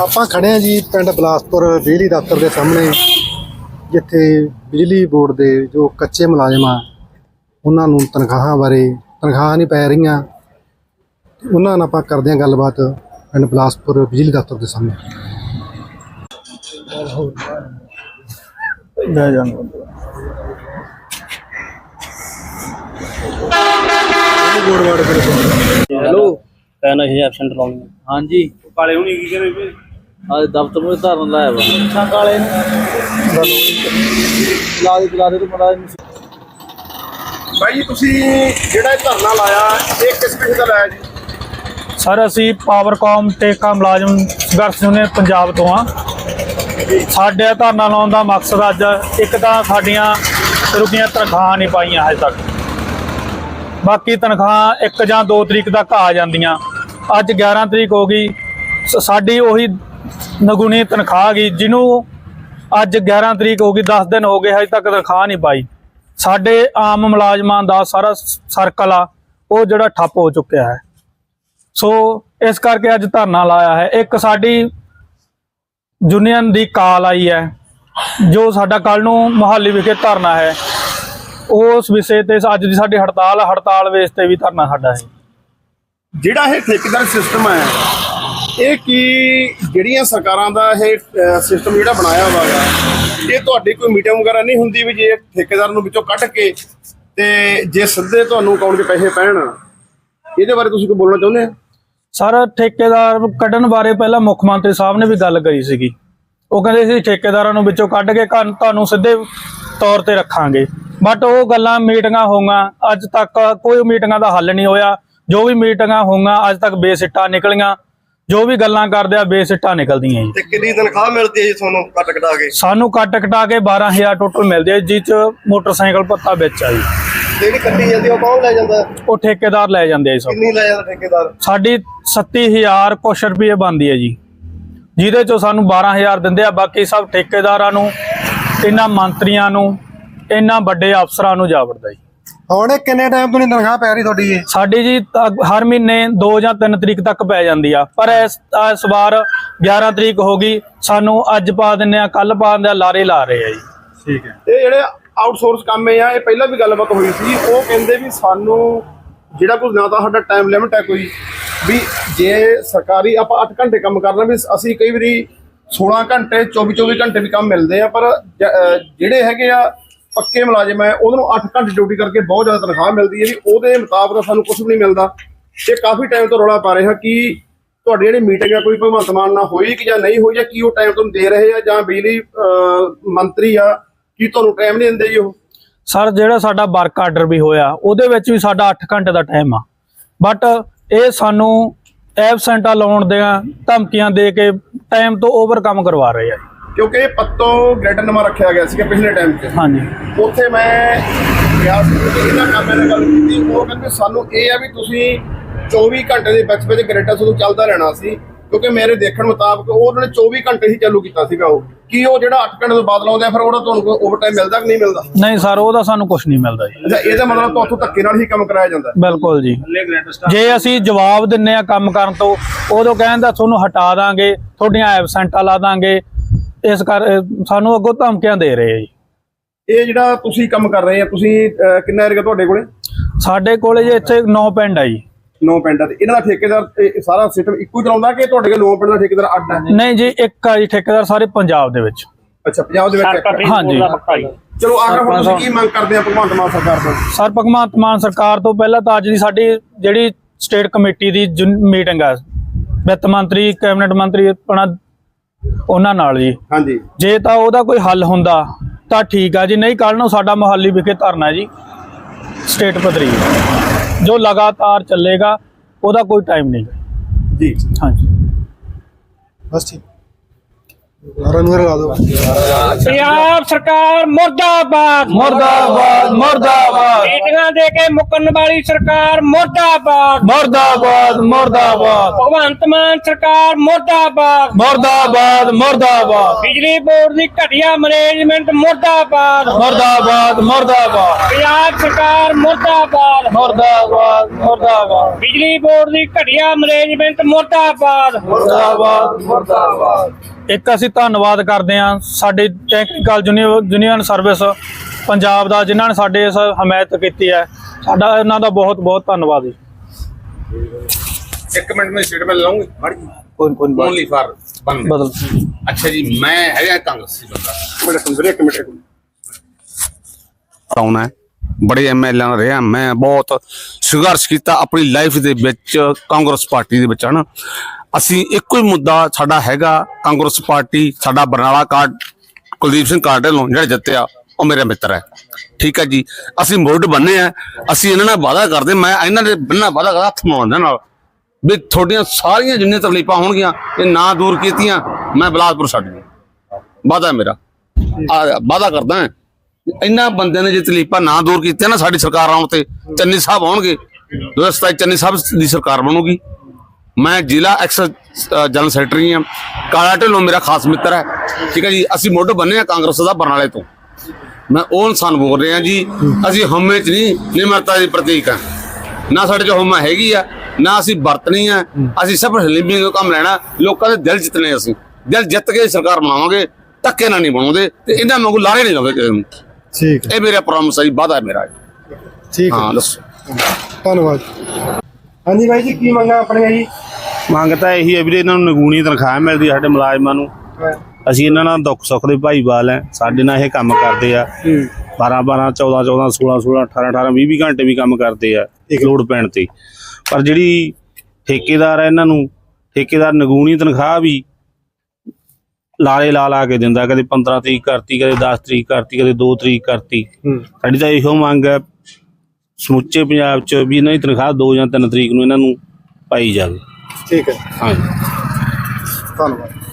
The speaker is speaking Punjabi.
ਆਪਾਂ ਖੜੇ ਆ ਜੀ ਪਿੰਡ ਬਲਾਸਪੁਰ ਬਿਜਲੀ ਦਫ਼ਤਰ ਦੇ ਸਾਹਮਣੇ ਜਿੱਥੇ ਬਿਜਲੀ ਬੋਰਡ ਦੇ ਜੋ ਕੱਚੇ ਮੁਲਾਜ਼ਮ ਆ ਉਹਨਾਂ ਨੂੰ ਤਨਖਾਹਾਂ ਬਾਰੇ ਤਨਖਾਹਾਂ ਨਹੀਂ ਪੈ ਰਹੀਆਂ। ਉਹਨਾਂ ਨਾਲ ਆਪਾਂ ਕਰਦੇ ਹਾਂ ਗੱਲਬਾਤ ਪਿੰਡ ਬਲਾਸਪੁਰ ਬਿਜਲੀ ਦਫ਼ਤਰ ਦੇ ਸਾਹਮਣੇ। ਹੈਲੋ। ਲਾਉਣੀ ਹਾਂਜੀ। ਕਾਲੇ ਹੁਣੀ ਕੀ ਕਹਿੰਦੇ ਅੱਜ ਦਫ਼ਤਰ ਨੂੰ ਧਰਨ ਲਾਇਆ ਵਾ। ਅੱਛਾ ਕਾਲੇ ਨੂੰ। ਲਾ ਦੇ ਬੁਲਾ ਦੇ ਤੂੰ ਮੜਾ ਭਾਈ ਜੀ ਤੁਸੀਂ ਜਿਹੜਾ ਇਹ ਧਰਨਾ ਲਾਇਆ ਇਹ ਕਿਸ ਕਿਸ ਦਾ ਲਾਇਆ ਜੀ? ਸਰ ਅਸੀਂ ਪਾਵਰਕਾਮ ਟੇਕਾ ਮੁਲਾਜ਼ਮ ਸੰਘਰਸ਼ ਯੂਨੀਅਨ ਪੰਜਾਬ ਤੋਂ ਆ। ਸਾਡੇ ਧਰਨਾ ਲਾਉਣ ਦਾ ਮਕਸਦ ਅੱਜ ਇੱਕ ਤਾਂ ਸਾਡੀਆਂ ਰੁਕੀਆਂ ਤਨਖਾਹਾਂ ਨਹੀਂ ਪਾਈਆਂ ਹਜੇ ਤੱਕ। ਬਾਕੀ ਤਨਖਾਹ 1 ਜਾਂ 2 ਤਰੀਕ ਤੱਕ ਆ ਜਾਂਦੀਆਂ। ਅੱਜ 11 ਤਰੀਕ ਹੋ ਗਈ। ਸ- ਸਾਡੀ ਉਹੀ ਨਗੁਣੀ ਤਨਖਾਹ ਗਈ, ਜਿਹਨੂੰ ਅੱਜ 11 ਤਰੀਕ ਹੋ ਗਈ 10 ਦਿਨ ਹੋ ਗਏ, ਹਜੇ ਤੱਕ ਤਨਖਾਹ ਨਹੀਂ ਪਾਈ। ਸਾਡੇ ਆਮ ਮੁਲਾਜ਼ਮਾਂ ਦਾ ਸਾਰਾ ਸਰਕਲ ਆ, ਉਹ ਜਿਹੜਾ ਠੱਪ ਹੋ ਚੁੱਕਿਆ ਹੈ। ਸੋ, ਇਸ ਕਰਕੇ ਅੱਜ ਧਰਨਾ ਲਾਇਆ ਹੈ। ਇੱਕ ਸਾਡੀ ਯੂਨੀਅਨ ਦੀ ਕਾਲ ਆਈ ਹੈ, ਜੋ ਸਾਡਾ ਕੱਲ ਨੂੰ ਮੁਹਾਲੀ ਵਿਖੇ ਧਰਨਾ ਹੈ। ਉਸ ਵਿਸ਼ੇ ਤੇ ਅੱਜ ਦੀ ਸਾਡੀ ਹੜਤਾਲ ਹੜਤਾਲ ਵੇਸ ਤੇ ਵੀ ਧਰਨਾ ਸਾਡਾ ਹੈ। ਜਿਹੜਾ ਇਹ ਠੇਕੇਦਾਰ ਸਿਸਟਮ ਹੈ ਇਹ ਕੀ ਜਿਹੜੀਆਂ ਸਰਕਾਰਾਂ ਦਾ ਇਹ ਸਿਸਟਮ ਜਿਹੜਾ ਬਣਾਇਆ ਹੋਇਆ ਇਹ ਤੁਹਾਡੀ ਕੋਈ ਮੀਟਿੰਗ ਵਗੈਰਾ ਨਹੀਂ ਹੁੰਦੀ ਵੀ ਜੇ ਠੇਕੇਦਾਰ ਨੂੰ ਵਿੱਚੋਂ ਕੱਢ ਕੇ ਤੇ ਜੇ ਸਿੱਧੇ ਤੁਹਾਨੂੰ ਅਕਾਊਂਟ 'ਚ ਪੈਸੇ ਪੈਣ, ਇਹਦੇ ਬਾਰੇ ਤੁਸੀਂ ਕੋਈ ਬੋਲਣਾ ਚਾਹੁੰਦੇ ਆ ਸਰ, ਠੇਕੇਦਾਰ ਕੱਢਣ ਬਾਰੇ ਪਹਿਲਾਂ ਮੁੱਖ ਮੰਤਰੀ ਸਾਹਿਬ ਨੇ ਵੀ ਗੱਲ ਕਰੀ ਸੀਗੀ। ਉਹ ਕਹਿੰਦੇ ਸੀ ਠੇਕੇਦਾਰਾਂ ਨੂੰ ਵਿੱਚੋਂ ਕੱਢ ਕੇ ਤੁਹਾਨੂੰ ਸਿੱਧੇ ਤੌਰ ਤੇ ਰੱਖਾਂਗੇ। ਬਟ ਉਹ ਗੱਲਾਂ ਮੀਟਿੰਗਾਂ ਹੋਈਆਂ, ਅੱਜ ਤੱਕ ਕੋਈ ਮੀਟਿੰਗਾਂ ਦਾ ਹੱਲ ਨਹੀਂ ਹੋਇਆ। ਜੋ ਵੀ ਮੀਟਿੰਗਾਂ ਹੋਈਆਂ, ਅੱਜ ਤੱਕ ਬੇਸਿੱਟਾ ਨਿਕਲੀਆਂ। ਜੋ ਵੀ ਗੱਲਾਂ ਕਰਦੇ ਆ ਬੇਸਿੱਟਾ ਨਿਕਲਦੀਆਂ ਜੀ। ਤੇ ਕਿੰਨੀ ਤਨਖਾਹ ਮਿਲਦੀ ਹੈ ਜੀ ਤੁਹਾਨੂੰ ਕੱਟ ਕਟਾ ਕੇ? ਸਾਨੂੰ ਕੱਟ ਕਟਾ ਕੇ 12000 ਟੋਟਲ ਮਿਲਦੇ ਆ ਜਿਸ ਚ ਮੋਟਰਸਾਈਕਲ ਭੱਤਾ ਵਿੱਚ ਆ ਜੀ। ਜਿਹੜੀ ਕੱਟੀ ਜਾਂਦੀ ਉਹ ਕੌਣ ਲੈ ਜਾਂਦਾ? ਉਹ ਠੇਕੇਦਾਰ ਲੈ ਜਾਂਦੇ ਆ ਜੀ ਸਭ। ਕਿੰਨੀ ਲੈ ਜਾਂਦਾ ਠੇਕੇਦਾਰ? ਸਾਡੀ 37000 ਕੁਛ ਰੁਪਏ ਬਣਦੀ ਹੈ ਜੀ। ਜਿਹਦੇ ਚੋਂ ਸਾਨੂੰ 12000 ਦਿੰਦੇ ਆ ਬਾਕੀ ਸਭ ਠੇਕੇਦਾਰਾਂ ਨੂੰ ਇਹਨਾਂ ਮੰਤਰੀਆਂ ਨੂੰ ਇਹਨਾਂ ਵੱਡੇ ਅਫਸਰਾਂ ਨੂੰ ਜਾ ਵੜਦਾ ਜੀ। ਹੁਣ ਇਹ ਕਿੰਨੇ ਟਾਈਮ ਤੋਂ ਨਹੀਂ ਤਨਖਾਹ ਪੈ ਰਹੀ ਤੁਹਾਡੀ ਇਹ ਸਾਡੀ ਜੀ ਤਾਂ ਹਰ ਮਹੀਨੇ 2 ਜਾਂ 3 ਤਰੀਕ ਤੱਕ ਪੈ ਜਾਂਦੀ ਆ। ਪਰ ਇਸ ਇਸ ਵਾਰ 11 ਤਰੀਕ ਹੋ ਗਈ ਸਾਨੂੰ ਅੱਜ ਪਾ ਦਿੰਨੇ ਆ ਕੱਲ ਪਾ ਦਿੰਦੇ ਆ ਲਾਰੇ ਲਾ ਰਹੇ ਆ ਜੀ। ਇਹ ਜਿਹੜੇ ਆਊਟਸੋਰਸ ਕੰਮ ਇਹ ਆ ਇਹ ਪਹਿਲਾਂ ਵੀ ਗੱਲਬਾਤ ਹੋਈ ਸੀ। ਉਹ ਕਹਿੰਦੇ ਵੀ ਸਾਨੂੰ ਜਿਹੜਾ ਕੁਝ ਨਾ ਤਾਂ ਸਾਡਾ ਟਾਈਮ ਲਿਮਟ ਹੈ ਕੋਈ। ਵੀ ਜੇ ਸਰਕਾਰੀ ਆਪਾਂ 8 ਘੰਟੇ ਕੰਮ ਕਰਨਾ ਵੀ ਅਸੀਂ ਕਈ ਵਾਰੀ 16 ਘੰਟੇ 24 24 ਘੰਟੇ ਵੀ ਕੰਮ ਮਿਲਦੇ ਆ ਪਰ ਜਿਹੜੇ ਹੈਗੇ ਆ ਪੱਕੇ ਮੁਲਾਜ਼ਮ ਹੈ, ਉਹਨਾਂ ਨੂੰ 8 ਘੰਟੇ ਡਿਊਟੀ ਕਰਕੇ ਬਹੁਤ ਜ਼ਿਆਦਾ ਤਨਖਾਹ ਮਿਲਦੀ ਹੈ ਵੀ ਉਹਦੇ ਮੁਤਾਬਕ ਸਾਨੂੰ ਕੁਝ ਵੀ ਨਹੀਂ ਮਿਲਦਾ। ਇਹ ਕਾਫੀ ਟਾਈਮ ਤੋਂ ਰੌਲਾ ਪਾ ਰਿਹਾ ਕਿ ਤੁਹਾਡੀ ਜਿਹੜੀ ਮੀਟਿੰਗ ਹੈ ਕੋਈ ਭਗਵੰਤ ਮਾਨ ਨਾਲ ਹੋਈ ਕਿ ਜਾਂ ਨਹੀਂ ਹੋਈ ਜਾਂ ਕੀ ਉਹ ਟਾਈਮ ਤੁਹਾਨੂੰ ਦੇ ਰਹੇ ਆ ਜਾਂ ਬਿਜਲੀ ਮੰਤਰੀ ਆ, ਕੀ ਤੁਹਾਨੂੰ ਟਾਈਮ ਨਹੀਂ ਦਿੰਦੇ ਜੀ ਉਹ? ਸਰ, ਜਿਹੜਾ ਸਾਡਾ ਵਰਕ ਆਰਡਰ ਵੀ ਹੋਇਆ, ਉਹਦੇ ਵਿੱਚ ਵੀ ਸਾਡਾ 8 ਘੰਟੇ ਦਾ ਟਾਈਮ ਆ। ਬਟ ਇਹ ਸਾਨੂੰ ਐਬਸੈਂਟਾ ਲਾਉਣ ਦੇ ਧਮਕੀਆਂ ਦੇ ਕੇ ਟਾਈਮ ਤੋਂ ਓਵਰ ਕੰਮ ਕਰਵਾ ਰਹੇ ਆ ਕਿਉਂਕਿ ਇਹ ਪੱਤੋਂ ਗ੍ਰੈਡ ਨਵਾਂ ਰੱਖਿਆ ਗਿਆ ਸੀਗਾ ਪਿਛਲੇ ਟਾਈਮ 'ਚ ਹਾਂਜੀ। ਉੱਥੇ ਮੈਂ ਗਿਆ ਸੀ ਤੇ ਇਹਨਾਂ ਕਾਮਿਆਂ ਨਾਲ ਗੱਲ ਕੀਤੀ। ਉਹ ਕਹਿੰਦੇ ਸਾਨੂੰ ਇਹ ਆ ਵੀ ਤੁਸੀਂ 24 ਘੰਟੇ ਦੇ ਵਿੱਚ ਵਿੱਚ ਗ੍ਰੈਡਾ ਤੁਹਾਨੂੰ ਚੱਲਦਾ ਰਹਿਣਾ ਸੀ। ਕਿਉਂਕਿ ਮੇਰੇ ਦੇਖਣ ਮੁਤਾਬਕ ਉਹ ਉਹਨਾਂ ਨੇ 24 ਘੰਟੇ ਹੀ ਚਾਲੂ ਕੀਤਾ ਸੀਗਾ ਉਹ। ਕੀ ਉਹ ਜਿਹੜਾ 8 ਘੰਟੇ ਤੋਂ ਬਾਅਦ ਲਾਉਂਦੇ ਆ ਫਿਰ ਉਹਦਾ ਤੁਹਾਨੂੰ ਕੋਈ ਓਵਰ ਟਾਈਮ ਮਿਲਦਾ ਕਿ ਨਹੀਂ ਮਿਲਦਾ? ਨਹੀਂ ਸਰ ਉਹਦਾ ਸਾਨੂੰ ਕੁਝ ਨਹੀਂ ਮਿਲਦਾ ਜੀ। ਅੱਛਾ ਇਹਦਾ ਮਤਲਬ ਤੁਹਾਥੋਂ ਧੱਕੇ ਨਾਲ ਹੀ ਕੰਮ ਕਰਾਇਆ ਜਾਂਦਾ ਬਿਲਕੁਲ ਜੀ। ਜੇ ਅਸੀਂ ਜਵਾਬ ਦਿੰਨੇ ਆ ਕੰਮ ਕਰਨ ਤੋਂ ਉਦੋਂ ਕਹਿੰਦਾ ਤੁਹਾਨੂੰ ਹਟਾ ਦਾਂਗੇ ਤੁਹਾਡੀਆਂ ਐਬਸੈਂਟਾਂ ਲਾ ਦਾਂਗੇ ਇਸ ਕਰ ਸਾਨੂੰ ਅੱਗੋਂ ਧਮਕੀਆਂ ਦੇ ਰਹੇ ਆ ਜੀ। ਇਹ ਜਿਹੜਾ ਤੁਸੀਂ ਕੰਮ ਕਰ ਰਹੇ ਆ ਤੁਸੀਂ ਅਹ, ਕਿੰਨਾ ਏਰੀਆ ਤੁਹਾਡੇ ਕੋਲੇ? ਸਾਡੇ ਕੋਲੇ ਜੀ ਇੱਥੇ 9 ਪਿੰਡ ਆ ਜੀ। ਨੌ ਪਿੰਡ ਆ ਤੇ ਇਹਨਾਂ ਦਾ ਠੇਕੇਦਾਰ ਇਹ ਸਾਰਾ ਸਿਸਟਮ ਇੱਕੋ ਹੀ ਚਲਾਉਂਦਾ ਕਿ ਤੁਹਾਡੇ ਕੋਲ ਨੌ ਪਿੰਡ ਦਾ ਠੇਕੇਦਾਰ ਅੱਡ ਹੈ ਨਹੀਂ ਜੀ ਇੱਕ ਆ ਜੀ ਠੇਕੇਦਾਰ ਸਾਰੇ ਪੰਜਾਬ ਦੇ ਵਿੱਚ। ਅੱਛਾ ਪੰਜਾਬ ਦੇ ਵਿੱਚ ਇੱਕ ਹੈ। ਹਾਂਜੀ। ਚਲੋ ਆਖਰ ਹੁਣ ਤੁਸੀਂ ਕੀ ਮੰਗ ਕਰਦੇ ਆ ਭਗਵੰਤ ਮਾਨ ਸਰਕਾਰ ਤੋਂ? ਸਰ ਭਗਵੰਤ ਮਾਨ ਸਰਕਾਰ ਤੋਂ ਪਹਿਲਾਂ ਤਾਂ ਅੱਜ ਦੀ ਸਾਡੀ ਜਿਹੜੀ ਸਟੇਟ ਕਮੇਟੀ ਦੀ ਮੀਟਿੰਗ ਆ ਵਿੱਤ ਮੰਤਰੀ ਕੈਬਨਿਟ ਮੰਤਰੀ ਆਪਣਾ ਉਹਨਾਂ ਨਾਲ ਜੀ। ਹਾਂਜੀ। ਜੇ ਤਾਂ ਉਹਦਾ ਕੋਈ ਹੱਲ ਹੁੰਦਾ ਤਾਂ ਠੀਕ ਆ ਜੀ। ਨਹੀਂ ਕੱਲ ਨੂੰ ਸਾਡਾ ਮੁਹਾਲੀ ਵਿਖੇ ਧਰਨਾ ਜੀ। ਸਟੇਟ ਪੱਧਰੀ। ਜੋ ਲਗਾਤਾਰ ਚੱਲੇਗਾ ਉਹਦਾ ਕੋਈ ਟਾਈਮ ਨਹੀਂ। ਜੀ। ਹਾਂਜੀ। ਬਸ ਠੀਕ। ਰਨਵਰ ਲਾ ਦਿਓ ਪੰਜਾਬ ਸਰਕਾਰ ਮੁਰਦਾਬਾਦ ਮੁਰਦਾਬਾਦ ਮੁਰਦਾਬਾਦ ਮੀਟਿੰਗਾਂ ਦੇ ਕੇ ਮੁੱਕਣ ਵਾਲੀ ਸਰਕਾਰ ਮੁਰਦਾਬਾਦ ਮੁਰਦਾਬਾਦ ਮੁਰਦਾਬਾਦ ਭਗਵੰਤ ਮਾਨ ਸਰਕਾਰ ਮੁਰਦਾਬਾਦ ਮੁਰਦਾਬਾਦ ਮੁਰਦਾਬਾਦ ਬਿਜਲੀ ਬੋਰਡ ਦੀ ਘਟੀਆ ਮੈਨੇਜਮੈਂਟ ਮੁਰਦਾਬਾਦ ਮੁਰਦਾਬਾਦ ਮੁਰਦਾਬਾਦ ਪੰਜਾਬ ਸਰਕਾਰ ਮੁਰਦਾਬਾਦ ਮੁਰਦਾਬਾਦ ਮੁਰਦਾਬਾਦ ਬਿਜਲੀ ਬੋਰਡ ਦੀ ਘਟੀਆ ਮੈਨੇਜਮੈਂਟ ਮੁਰਦਾਬਾਦ ਮੁਰਦਾਬਾਦ ਮੁਰਦਾਬਾਦ ਇੱਕ ਅਸੀਂ ਧੰਨਵਾਦ ਕਰਦੇ ਹਾਂ ਸਾਡੇ ਟੈਕਨੀਕਲ ਯੂਨੀਅਨ ਸਰਵਿਸ ਪੰਜਾਬ ਦਾ ਜਿਨ੍ਹਾਂ ਨੇ ਸਾਡੇ ਇਸ ਹਮਾਇਤ ਕੀਤੀ ਹੈ। ਸਾਡਾ ਇਹਨਾਂ ਦਾ ਬਹੁਤ ਬਹੁਤ ਧੰਨਵਾਦ ਜੀ। ਇੱਕ ਮਿੰਟ ਮੈਂ ਸਟੇਟਮੈਂਟ ਲਾਉਂਗੀ ਕੋਈ ਕੋਈ ਓਨਲੀ ਫਾਰ ਬੰਦ ਬਦਲ ਅੱਛਾ ਜੀ ਮੈਂ ਹੈਗਾ ਕਾਂਗਰਸੀ ਬੰਦਾ। ਮਿੰਟ ਵੀਰੇ ਇੱਕ ਮਿੰਟ ਇੱਕ ਮਿੰਟ ਆਉਣਾ ਹੈ। ਬੜੇ ਐਮਐਲਏ ਨਾਲ ਰਿਹਾ। ਮੈਂ ਬਹੁਤ ਸੰਘਰਸ਼ ਕੀਤਾ ਆਪਣੀ ਲਾਈਫ ਦੇ ਵਿੱਚ ਕਾਂਗਰਸ ਪਾਰਟੀ ਦੇ ਵਿੱਚ, ਹਨ। ਅਸੀਂ ਇੱਕੋ ਹੀ ਮੁੱਦਾ ਸਾਡਾ ਹੈਗਾ, ਕਾਂਗਰਸ ਪਾਰਟੀ ਸਾਡਾ ਬਰਨਾਲਾ ਕਾਰਡ, ਕੁਲਦੀਪ ਸਿੰਘ ਕਾਰਡ ਵੱਲੋਂ ਜਿਹੜਾ ਜਿੱਤਿਆ, ਉਹ ਮੇਰਾ ਮਿੱਤਰ ਹੈ। ਠੀਕ ਹੈ ਜੀ। ਅਸੀਂ ਮੋਢ ਬੰਨੇ ਆ, ਅਸੀਂ ਇਹਨਾਂ ਨਾਲ ਵਾਅਦਾ ਕਰਦੇ, ਮੈਂ ਇਹਨਾਂ ਦੇ ਬੰਨਾ ਵਾਅਦਾ ਕਰਦਾ, ਹੱਥ ਮਾਉਂਦੇ ਨਾਲ। ਵੀ ਤੁਹਾਡੀਆਂ ਸਾਰੀਆਂ ਜਿੰਨੀਆਂ ਤਕਲੀਫਾਂ ਹੋਣਗੀਆਂ, ਇਹ ਨਾ ਦੂਰ ਕੀਤੀਆਂ, ਮੈਂ ਬਲਾਸਪੁਰ ਛੱਡ ਗਿਆ। ਵਾਅਦਾ ਮੇਰਾ। ਵਾਅਦਾ ਕਰਦਾ ਹਾਂ। ਇਹਨਾਂ ਬੰਦਿਆਂ ਨੇ ਜੇ ਤਕਲੀਫਾਂ ਨਾ ਦੂਰ ਕੀਤੀਆਂ ਨਾ ਸਾਡੀ ਸਰਕਾਰ ਆਉਣ ਤੇ ਚੰਨੀ ਸਾਹਿਬ ਆਉਣਗੇ 2027 ਚੰਨੀ ਸਾਹਿਬ ਦੀ ਸਰਕਾਰ ਬਣੂਗੀ। ਮੈਂ ਜ਼ਿਲ੍ਹਾ ਐਕਸ ਜਨਰਲ ਸੈਕਟਰੀ ਹਾਂ। ਕਾਲਾ ਢਿੱਲੋਂ ਮੇਰਾ ਖਾਸ ਮਿੱਤਰ ਹੈ। ਠੀਕ ਹੈ ਜੀ, ਅਸੀਂ ਮੋਢ ਬੰਨੇ ਆ ਕਾਂਗਰਸ ਦਾ ਬਰਨਾਲੇ ਤੋਂ। ਮੈਂ ਉਹ ਇਨਸਾਨ ਬੋਲ ਰਿਹਾ ਜੀ, ਅਸੀਂ ਹਉਮੈ ਚ ਨਹੀਂ, ਨਿਮਰਤਾ ਦੇ ਪ੍ਰਤੀਕ ਆ ਨਾ ਸਾਡੇ ਚ ਹਉਮੈ ਹੈਗੀ ਆ, ਨਾ ਅਸੀਂ ਵਰਤਣੀ ਆ। ਅਸੀਂ ਸਭ ਲਿੰਬਿੰਗ ਕੰਮ ਲੈਣਾ, ਲੋਕਾਂ ਦੇ ਦਿਲ ਜਿੱਤਨੇ ਅਸੀਂ। ਦਿਲ ਜਿੱਤ ਕੇ ਸਰਕਾਰ ਬਣਾਵਾਂਗੇ, ਧੱਕੇ ਨਾਲ ਨਹੀਂ ਬਣਾਉਂਦੇ ਤੇ ਇਹਨਾਂ ਵਾਂਗੂ ਲਾਰੇ ਨਹੀਂ ਲਾਉਂਦੇ ਕਿਸੇ ਨੂੰ। ਠੀਕ ਹੈ। ਇਹ ਮੇਰਾ ਪ੍ਰੋਮਿਸ ਹੈ ਜੀ ਹੈ ਮੇਰਾ ਠੀਕ ਹੈ। ਹਾਂ ਦੱਸੋ। ਧੰਨਵਾਦ। ਹਾਂਜੀ ਬਾਈ ਜੀ ਕੀ ਮੰਗਾ ਆਪਣੀਆਂ ਜੀ? ਮੰਗ ਤਾਂ ਇਹੀ ਹੈ ਵੀਰੇ ਇਹਨਾਂ ਨੂੰ ਨਿਗੂਣੀ ਤਨਖਾਹ ਮਿਲਦੀ ਹੈ ਸਾਡੇ ਮੁਲਾਜ਼ਮਾਂ ਨੂੰ। ਅਸੀਂ ਇਹਨਾਂ ਨਾਲ ਦੁੱਖ ਸੁੱਖ ਦੇ ਭਾਈਵਾਲ ਹੈ। ਸਾਡੇ ਨਾਲ ਇਹ ਕੰਮ ਕਰਦੇ ਆ। 12 12 14 14 16 16 18 18 20 20 ਘੰਟੇ ਵੀ ਕੰਮ ਕਰਦੇ ਆ ਲੋਡ ਪੈਣ ਤੇ। ਪਰ ਜਿਹੜੀ ਠੇਕੇਦਾਰ ਹੈ ਇਹਨਾਂ ਨੂੰ ਠੇਕੇਦਾਰ ਨਿਗੂਣੀ ਤਨਖਾਹ ਵੀ ਲਾਲੇ ਲਾ ਲਾ ਕੇ ਦਿੰਦਾ ਕਦੇ 15 ਤਰੀਕ ਕਰਤੀ ਕਦੇ 10 ਤਰੀਕ ਕਰਤੀ ਕਦੇ 2 ਤਰੀਕ ਕਰਤੀ। ਸਾਡੀ ਤਾਂ ਇਹੋ ਮੰਗ ਹੈ ਸਮੁੱਚੇ ਪੰਜਾਬ 'ਚ ਵੀ ਇਹਨਾਂ ਦੀ ਤਨਖਾਹ 2 ਜਾਂ 3 ਤਰੀਕ ਨੂੰ ਇਹਨਾਂ ਨੂੰ ਪਾਈ ਜਾਵੇ। ਠੀਕ ਹੈ। ਹਾਂਜੀ। ਧੰਨਵਾਦ।